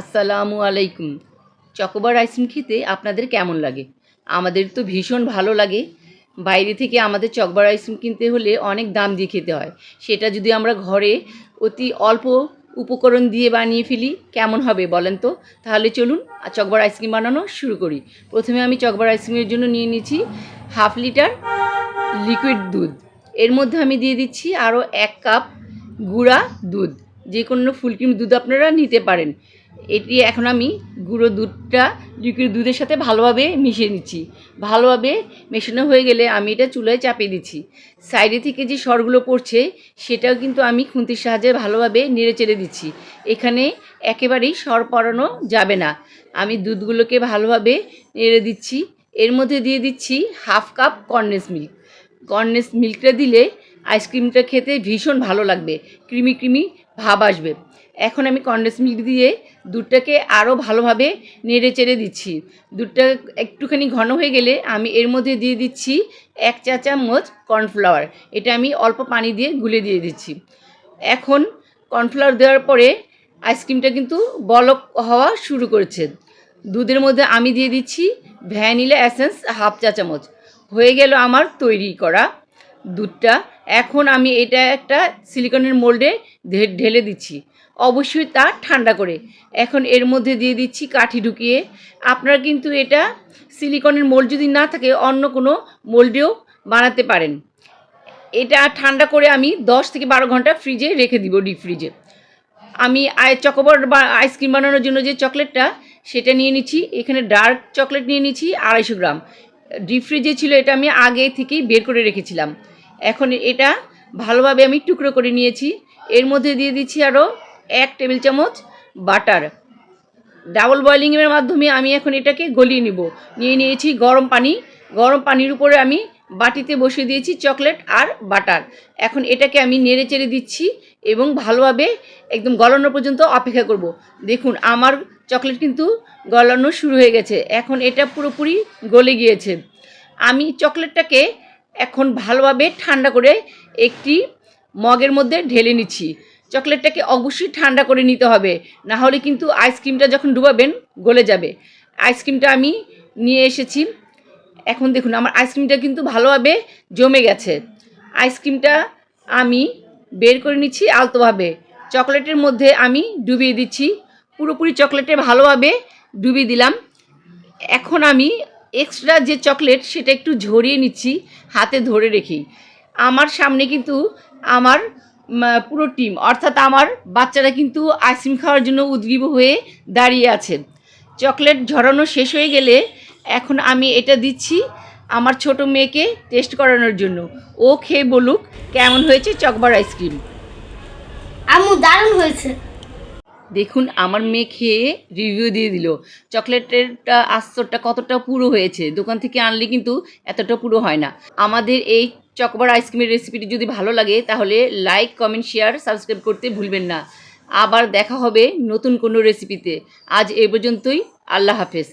আসসালামু আলাইকুম। Chocobar ice cream খেতে আপনাদের কেমন লাগে? আমাদের তো ভীষণ ভালো লাগে। বাইরে থেকে আমাদের চকবার আইসক্রিম কিনতে হলে অনেক দাম দিয়ে খেতে হয়। সেটা যদি আমরা ঘরে অতি অল্প উপকরণ দিয়ে বানিয়ে ফেলি, কেমন হবে বলেন তো? তাহলে চলুন চকবার আইসক্রিম বানানো শুরু করি। প্রথমে আমি চকবার আইসক্রিমের জন্য নিয়ে নিয়েছি হাফ লিটার লিকুইড দুধ। এর মধ্যে আমি দিয়ে দিচ্ছি আরও এক কাপ গুঁড়া দুধ। যে কোনো ফুলক্রিম দুধ আপনারা নিতে পারেন। এটি এখন আমি গুঁড়ো দুধটা লিকুইড দুধের সাথে ভালোভাবে মিশিয়ে নিচ্ছি। ভালোভাবে মেশানো হয়ে গেলে আমি এটা চুলায় চাপিয়ে দিচ্ছি। সাইডে থেকে যে সরগুলো পড়ছে, সেটাও কিন্তু আমি খুন্তির সাহায্যে ভালোভাবে নেড়ে চেড়ে দিচ্ছি। এখানে একেবারেই সর পড়ানো যাবে না। আমি দুধগুলোকে ভালোভাবে নেড়ে দিচ্ছি। এর মধ্যে দিয়ে দিচ্ছি half cup condensed milk. Condensed মিল্কটা দিলে আইসক্রিমটা খেতে ভীষণ ভালো লাগবে। ক্রিমি ক্রিমি ভাব আসবে। এখন আমি কন্ডেন্স মিল্ক দিয়ে দুধটাকে আরও ভালোভাবে নেড়ে চেড়ে দিচ্ছি। দুধটা একটুখানি ঘন হয়ে গেলে আমি এর মধ্যে দিয়ে দিচ্ছি এক চা চামচ কর্নফ্লাওয়ার। এটা আমি অল্প পানি দিয়ে গুলে দিয়ে দিচ্ছি। এখন কর্নফ্লাওয়ার দেওয়ার পরে আইসক্রিমটা কিন্তু বলক হওয়া শুরু করেছে। দুধের মধ্যে আমি দিয়ে দিচ্ছি ভ্যানিলা অ্যাসেন্স হাফ চা চামচ। হয়ে গেল আমার তৈরি করা দুধটা, এখন আমি এটা একটা সিলিকনের মোল্ডে ঢেলে দিচ্ছি। অবশ্যই তা ঠান্ডা করে। এখন এর মধ্যে দিয়ে দিচ্ছি কাঠি ঢুকিয়ে। আপনারা কিন্তু এটা সিলিকনের মোল্ড যদি না থাকে, অন্য কোনো মোল্ডেও বানাতে পারেন। এটা ঠান্ডা করে আমি দশ থেকে বারো ঘণ্টা ফ্রিজে রেখে দিব ডিপ ফ্রিজে। আমি চকোবার বা আইসক্রিম বানানোর জন্য যে চকলেটটা, সেটা নিয়ে নিচ্ছি। এখানে ডার্ক চকলেট নিয়ে নিচ্ছি আড়াইশো গ্রাম। ডিপ ফ্রিজে ছিল এটা আমি আগে থেকেই বের করে রেখেছিলাম। এখন এটা ভালোভাবে আমি টুকরো করে নিয়েছি। এর মধ্যে দিয়ে দিচ্ছি আরও এক টেবিল চামচ বাটার। ডাবল বয়লিংয়ের মাধ্যমে আমি এখন এটাকে গলিয়ে নিব। নিয়ে নিয়েছি গরম পানি। গরম পানির উপরে আমি বাটিতে বসিয়ে দিয়েছি চকলেট আর বাটার। এখন এটাকে আমি নেড়ে চেড়ে দিচ্ছি এবং ভালোভাবে একদম গলানো পর্যন্ত অপেক্ষা করব। দেখুন, আমার চকলেট কিন্তু গলানো শুরু হয়ে গেছে। এখন এটা পুরোপুরি গলে গিয়েছে। আমি চকলেটটাকে এখন ভালোভাবে ঠান্ডা করে একটি মগের মধ্যে ঢেলে নিচ্ছি। চকলেটটাকে অবশ্যই ঠান্ডা করে নিতে হবে, না হলে কিন্তু আইসক্রিমটা যখন ডুবাবেন, গলে যাবে। আইসক্রিমটা আমি নিয়ে এসেছি। এখন দেখুন, আমার আইসক্রিমটা কিন্তু ভালোভাবে জমে গেছে। আইসক্রিমটা আমি বের করে নিচ্ছি আলতোভাবে। চকলেটের মধ্যে আমি ডুবিয়ে দিচ্ছি। পুরোপুরি চকলেটে ভালোভাবে ডুবিয়ে দিলাম। এখন আমি এক্সট্রা যে চকলেট সেটা একটু ঝরিয়ে নিচ্ছি, হাতে ধরে রেখেই। আমার সামনে কিন্তু আমার পুরো টিম অর্থাৎ আমার বাচ্চারা কিন্তু আইসক্রিম খাওয়ার জন্য উদ্গ্রীব হয়ে দাঁড়িয়ে আছে। চকলেট ঝরানো শেষ হয়ে গেলে এখন আমি এটা দিচ্ছি আমার ছোট মেয়েকে টেস্ট করানোর জন্য। ও খেয়ে বলুক, কেমন হয়েছে চকবার আইসক্রিম আম্মু, দারুণ হয়েছে। দেখুন, আমার মেয়ে খেয়ে রিভিউ দিয়ে দিল। চকলেটেরটা আস্তরটা কতটা পুরো হয়েছে, দোকান থেকে আনলে কিন্তু এতটা পুরো হয় না। আমাদের এই চকবার আইসক্রিমের রেসিপিটি যদি ভালো লাগে, তাহলে লাইক কমেন্ট শেয়ার সাবস্ক্রাইব করতে ভুলবেন না। আবার দেখা হবে নতুন কোনো রেসিপিতে আজ এ পর্যন্তই, আল্লাহ হাফেজ।